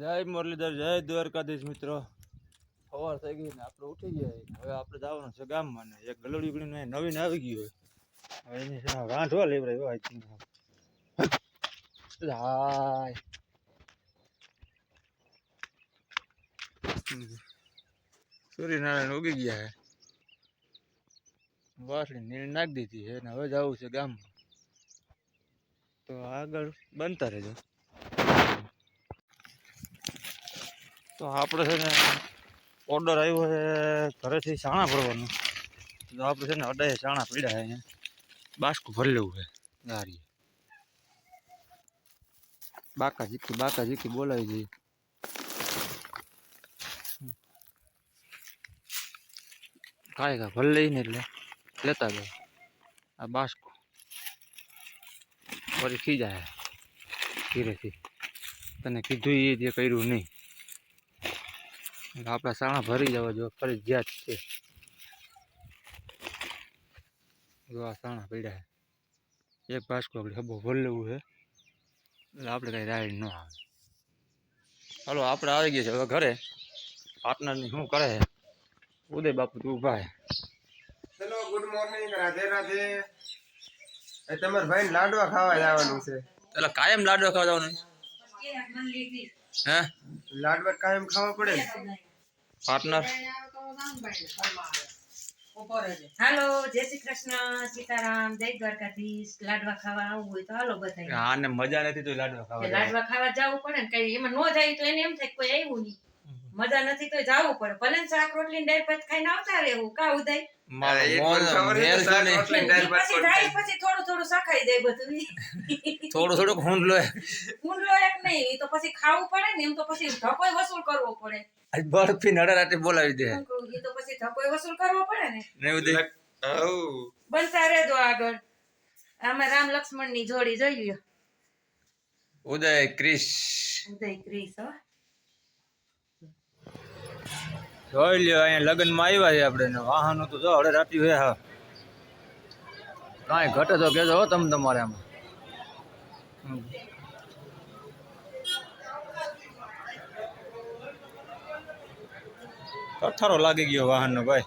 જય મુરલીધર, જય દ્વારકાધીશ મિત્રો. સવાર થઈ ગઈ ને આપણે ઉઠી ગયા હવે આપણે જવાનું છે ગામમાં એક ગલોડી ગળીને નવીન આવી ગયું હોય. હવે એની છે વાંધો લેવડાય હાય. હમ. સૂર્યનારાયણ ઉગી ગયા હે. વાસળી નીર નાખી દીધી છે ને હવે જવું છે ગામમાં. તો આગળ બનતા રહેજો. તો આપણે છે ને ઓર્ડર આવ્યો છે ઘરેથી ચાણા ભરવાનું. તો આપણે છે ને અડાએ ચાણા પીડ્યા છે અહીંયા. બાસકું ભરી લેવું છે ગાડીએ બાકા જીકી બાકા જીકી બોલાવી જઈએ કાંઈ કા ભરી લઈને એટલે લેતા જાય. આ બાસકું ફરી ખી જાય ધીરેથી તને કીધું એ જે કર્યું નહીં. એટલે આપણા સાણા ભરી જવા જો ફરજિયાત છે. જો આ સાણા પડ્યા છે. એક બાસકો આપણે હબો ભરી લેવું છે. એટલે આપણે કાંઈ રાઈડ ન આવે. હાલો આપણે આવી ગયા છે હવે ઘરે. પાર્ટનરની શું કરે છે? ઉદય બાપુ તું ઊભા છે. Hello good morning Radhe Radhe. એ તમારા ભાઈ લાડવા ખાવા જવાનું છે. એટલે કાયમ લાડવા ખાવા જવાનું હે? લાડવા કાયમ ખાવા પડે પાર્ટનર. હાલો જય શ્રી કૃષ્ણ સીતારામ જય દ્વારકાધીશ. લાડવા ખાવા આવવું હોય તો હાલો બધા આને મજા નથી તો લાડવા ખાવા લાડવા ખાવા જવું પડે ને કઈ એમાં નો જાય તો એને એમ થાય કોઈ આવ્યું નહીં. મજા નથી તો જવું પડે. ભલે શાક રોટલી ડાયર ભાત ખાઈને આવતા રહેવું. કા ઉદય? મારો મેલ છે ને, ભાત પછી જાય પછી થોડું થોડું શાખાઈ જાય બધું થોડું થોડુંક હુંડલો હે. ઊંડલો એક નહીં તો પછી ખાવું પડે ને એમ તો પછી ધકોય વસૂલ કરવો પડે. આજ બરફી નડા રાતે બોલાવી દે. એ તો પછી ધકોય વસૂલ કરવો પડે ને. નહીં ઉદય ઓ બનતા રહેજો આગળ. આમાં રામ લક્ષ્મણની જોડી જોઈએ ઉદય ક્રિશ. ઉદય ક્રિશ હો. જોઈ લ્યો, અહીંયા લગ્નમાં આવ્યા છે આપણે. વાહનો તો જો હવે રાતી હે હા. કાંઈ ઘટે તો કહેજો હો તમે તમારે આમાં. કઠારો લાગી ગયો વાહનનો ભાઈ.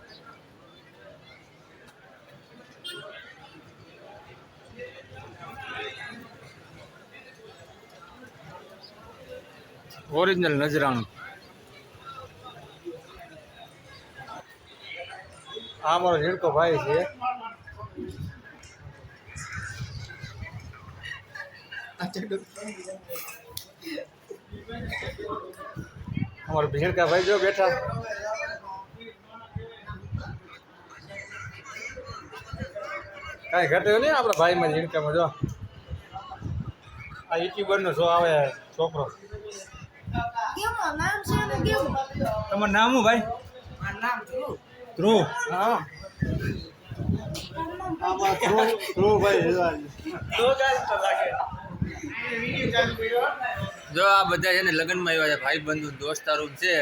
ઓરિજિનલ નજરાણું. આ મારો ઝીણકો ભાઈ છે. અમારો ભીણકા ભાઈ જો બેઠા. કાંઈ ઘટ્યું નહીં આપણા ભાઈમાં ઝીણકામાં જો. આ યુટ્યુબરનો શો આવે છોકરો. તમારું નામ શું ભાઈ? ધ્રુવ હા. આમાં ધ્રુવ ધ્રુવભાઈ જો આ બધા છે ને લગ્નમાં આવ્યા છે ભાઈ બંધુ દોસ્તારો છે.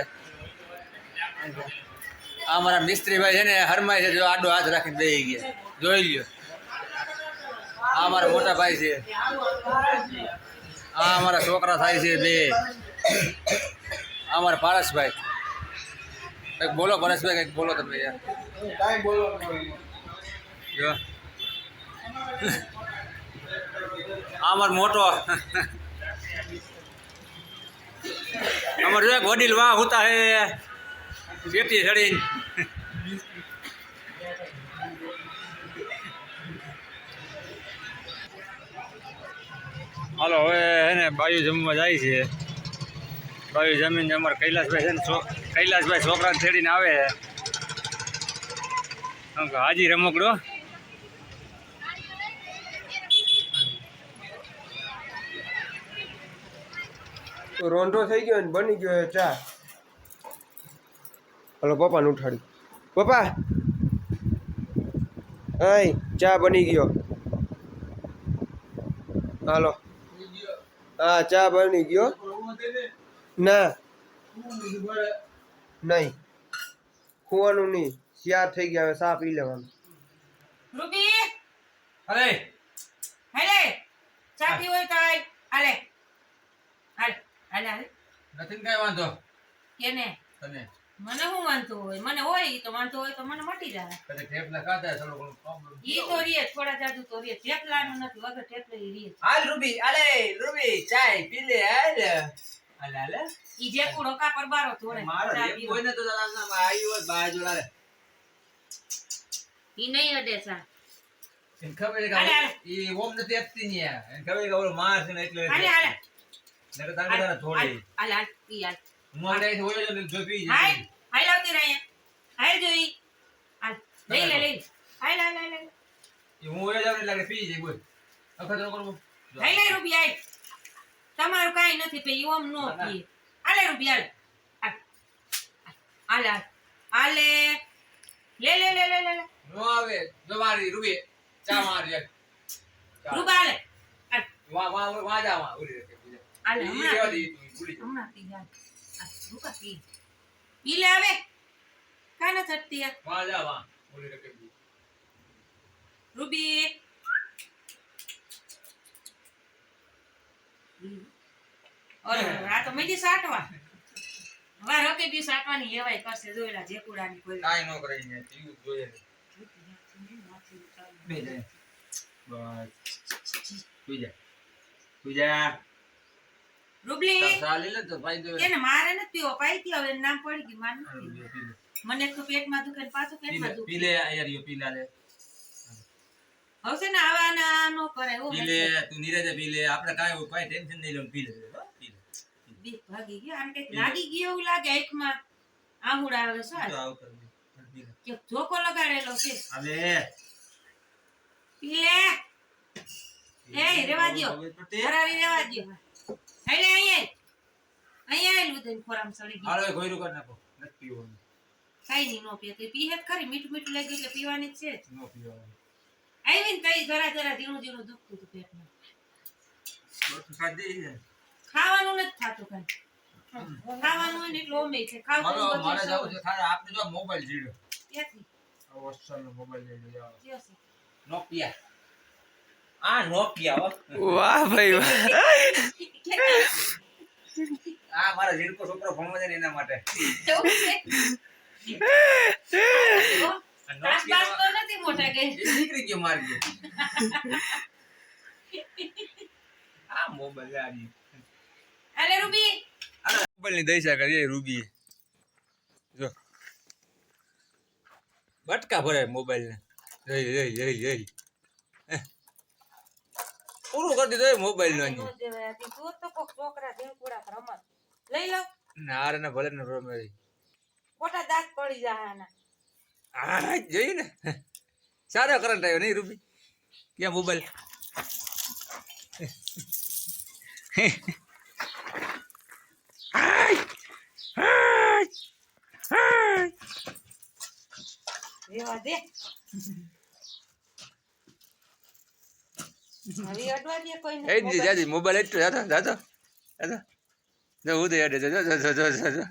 આ મારા મિસ્ત્રીભાઈ છે ને હરમાય છે જો આડો હાથ રાખીને બેસી ગયા. જોઈ લ્યો. આ મારા મોટા ભાઈ છે. આ અમારા છોકરા થાય છે બે. આ મારા પારસભાઈ. કંઈક બોલો પરેશભાઈ કંઈક બોલો તમે યાર. બોલો જો. આ મોટો. અમાર જો વડીલ વાહ હોતા હે. બેટી ચડીને હાલો હવે હે ને બાયુ જમવા જાય છે. બાયુ જમીન અમારે કૈલાસભાઈ છે ને કૈલાસભાઈ છોકરાને છેડીને આવે હાજી રમકડો? રોંઢો થઈ ગયો ને બની ગયો ચા. હલો, પપ્પાને ઉઠાડી. પપ્પા! આય, ચા બની ગયો. હાલો. હા, ચા બની ગયો. ના. નહીં. ખોવાનું નહીં. શિયાર થઈ ગયા હવે સા પી લેવાનું. રૂપી! અરે! હેલે! ચા પી હોય તો આલે આલે આલે નથી ને વાંધો? કેને? તને. મને હું વાંધો હોય? મને હોય તો વાંધો હોય તો મને મટી જાય. કદાચ થેપલા ખાધા થોડો ઘણો ઈ તો રીએ થોડા જાજુ તો રીએ. થેપલાનું નથી વગર થેપલે ઈ રીએ. હાલ રૂબી અલે રૂબી ચાય પી લે હાલ. હાલ ઈ જે કુડો કાપર બારો થોડે મારો ચા જેમ તો તારા નામ આવ્યું હોય બાજુ લારે ઈ નહીં અડે સા. એને ખબર કે ઈ ઓમ નથી આપતી ને એને ખબર કે ઓલો માર છે ને એટલે હાલે હાલે. નકર તારે તારે થોડી હાલ હાલ ઈ હું આ ડાયરેક્ટ હોય જ જો પી હાલ જાય હાલ આવતી રહે જોઈ હાલ લઈ લે લઈ લે. હાલ હાલ હાલ હાલ. ઈ હું હોય જાવ એટલે પી જાય બોલ. અખતરો કરવો. હાલ લે રૂપિયા તમારું કાઈ નથી પે ઓમ નો. પીએ હાલે રૂપિયા હાલ. હાલ. હાલે લે લે લે લે લે નો આવે. જો મારી રૂબી ચા મારી હાલે. હાલ. વા વા વા જા વા પી હાલે ઈ હમણાં રહેવા પી. જા. હમણાં પી પી. લે આવે કાંઈ નથી વા જા વા ઉડી રહે પી રૂબી તો મેજી સાટવા. વાર હકે બી સાટવાની એવાય કરશે જોયેલા જેકુડાની કોઈ કાઈ નો કરે ને પીવું જોઈએ બે જાય બસ. પી જા રૂબલી. ચાલી લે તો ભાઈ દો. એને મારે નથી પીવો પાઈ ગયો હવે નામ પડી ગયું મને એક તો પેટમાં દુખે ને પાછું પેટમાં દુખે. પી લે યાર યો પી લે. હવે છે ને આવાના નો કરે ઓ પી લે તું નીરજે પી લે આપણે કાઈ કોઈ ટેન્શન નહીં લેવું પી લે બીક ભાગી ગયો. આને કંઈક લાગી ગયો એવું લાગે આંખમાં. આહુડા આવે પી લે કે ધોકો લગાડેલો છે. હવે. પી એ રેવા દ્યો. ફરારી રેવા દ્યો. હેલે અહીંયા. અહીંયા આવેલું તને ખોરામ સડી ગયું. હાલો ગોયરું કર નાખો. નથી પીવાનું. કઈ નહીં નો પીએ. તો પીહે ખરી? મીઠું મીઠું લાગ્યું એટલે પીવાની છે. નો પીવાનું. આવી ને કઈ જરા જરા ધીણું ધીણું દુખતું હતું પેટમાં. ખાધી છે ખાવાનું નથી થતું કઈ. ખાવાનું હોય ને એટલું ઓમે છે. ખાવાનું બધું મારે જવું છે ખાલી આપણે જો મોબાઈલ જીડ્યો. ક્યાંથી? આ નો મોબાઈલ લઈ જાવ? નોકિયા આ નોકિયા હો. વાહ ભાઈ વાહ. આ મારા જીડકો છોકરો ભણવા જાય ને એના માટે. એવું છે? આ તાસ બાસ નોકિયા તો નથી મોટા નીકળી ગયો મારી ગયો આ મોબાઈલ આની અલે રૂબી. મોબાઈલની દઈશા કરીએ રૂબી? જો. બટકા ભરે મોબાઈલ ને જઈ જઈ જઈ જઈ પૂરું કરી દીધું મોબાઈલ નો અહીં. દેવાય. તો કોક છોકરા ઢીંકુડા રમત. લઈ લો. નારે ને ભલે ને રમે. ખોટા દાંત પડી જાય આના. આ જોઈ ને? સારો કરંટ આવ્યો નહીં રૂબી? ક્યાં મોબાઈલ? રેવા દે હવે અડવા દે કોઈને એ જી જાજી મોબાઈલ એટલો જાતો જાતો જાતો જો ઉદય અડે જો જો જો જો જો જો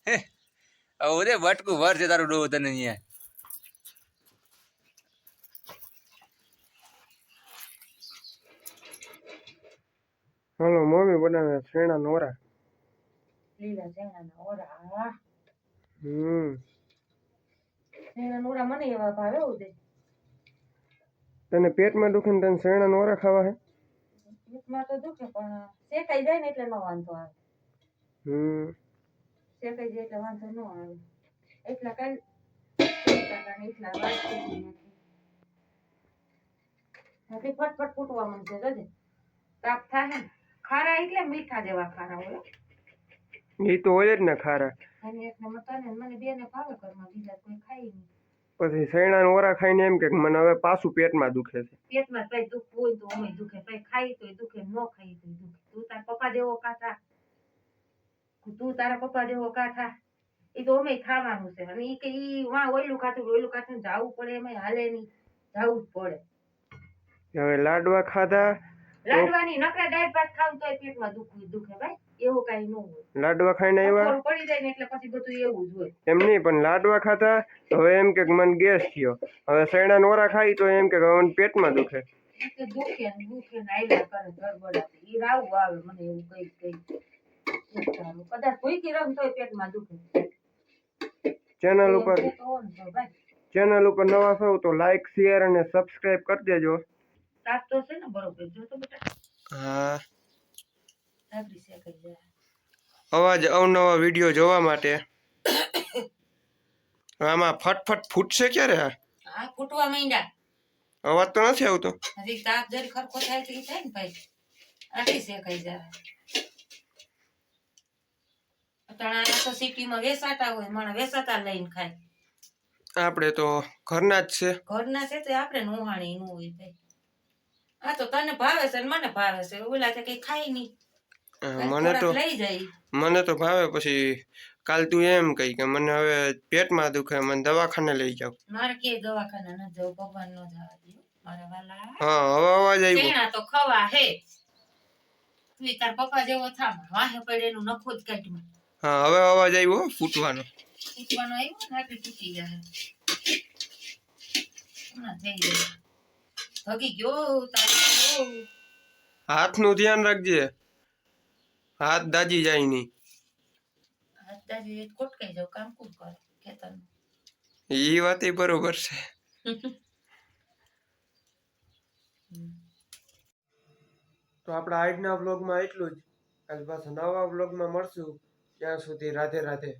હવે ઉદય બટકું ભર છે તારું ડોહ તને અહીંયા હાલો મમ્મી બનાવે શેણા નોરા લીલા શેણાના ઓરા આહ. હમ. શેણાના નોરા મને એવા ભાવે ઉદે તને પેટમાં દુખે ને તને શેણા નોરા ખાવા હે? પેટમાં તો દુખે પણ શેકાઈ જાય ને એટલે ન વાંધો આવે. હમ. શેકાઈ જાય એટલે વાંધો ન આવે. એટલા કાલ એટલા ફટફટ ફૂટવા માંડશે જજે. તાપ થાય ને. ખારા એટલે મીઠા જેવા ખારા હોય એ તો હોય જ ને ખારા. પછી શેણા નોરા ખાઈને એમ કે મને હવે પાછું પેટમાં દુખે છે. પેટમાં કઈ દુખવું હોય તો અમે દુખે કઈ ખાઈ તો દુખે ન ખાઈ તો દુખે. તું તારા પપ્પા જેવો કાઠા. તું તારા પપ્પા જેવો કાઠા. એ તો અમે ખાવાનું છે. અને એ કે ઈ વા ઓયલું ખાતું ઓયલું ખાતું જવું પડે એમાં હાલે નહીં. જાવું જ પડે. હવે લાડવા ખાધા લાડવાની નકરા દાળ ભાત ખાવ તોય પેટમાં દુખવું દુખે ભાઈ એવું કઈ ન હોય. લાડવા ખાઈને આવ્યા? પડી જાય ને એટલે પછી બધું એવું જ હોય. એમ નહીં પણ લાડવા ખાતા હવે એમ કે મન ગેસ થયો. હવે સૈણા નોરા ખાઈ તો એમ કે મન પેટમાં દુખે. દુખે ને દુખે ને આવ્યા કરે ગડબડ ઈ રાવ આવે મને એવું કઈ કઈ કદાચ કોઈ ભૂખી રમ તોય પેટમાં દુખે. ચેનલ ઉપર ચેનલ ઉપર નવા છો તો લાઈક શેર અને સબસ્ક્રાઇબ કરી દેજો. તાપ તો છે ને બરોબર જો તો બેટા. હા. જાય. અવાજ અવનવા વીડિયો જોવા માટે. આમાં ફટફટ ફૂટશે ક્યારે? હા ફૂટવા માંડ્યા. અવાજ તો નથી આવતો. હજી તાપ જરી ખરખો થાય તો થાય ને ભાઈ. આટલી કઈ જાય. અટાણા તો સિટીમાં વેસાતા હોય માણસ વેસાતા લઈને ખાય. આપણે તો ઘરના જ છે. ઘરના છે તો આપણે નોહાણી નું હોય ભાઈ. આ તો તને ભાવે છે મને ભાવે છે? ઓલા કઈ ખાય નહીં. મને તો લઈ જાય. મને તો ભાવે પછી કાલ તું એમ કહી કે મને હવે પેટમાં દુખે મને દવાખાને લઈ જાવ મારે કે દવાખાને ન જવું ભગવાન નો જવા દે. મારા વાલા. હા હવે અવાજ આવ્યો. ચેણા તો ખવા હે. તું તાર પપ્પા જેવો થા વાહે પડેલું નખો જ કાઢમાં. હા હવે અવાજ આવ્યો હો, ફૂટવાનો. આવ્યો ને તૂટી જાય હમણાં થઈ જાય ભગી ગયો તારો હાથનું ધ્યાન રાખજે. હાથ દાજી જાય નહીં. હાથ દાદી કોટકાઈ જાવ કામ કુમ કરે? ખેતર એ વાત બરોબર છે. તો આપણા આજના બ્લોગમાં એટલું જ. આજ પાછા નવા બ્લોગમાં મળશું. ત્યાં સુધી રાધે રાધે.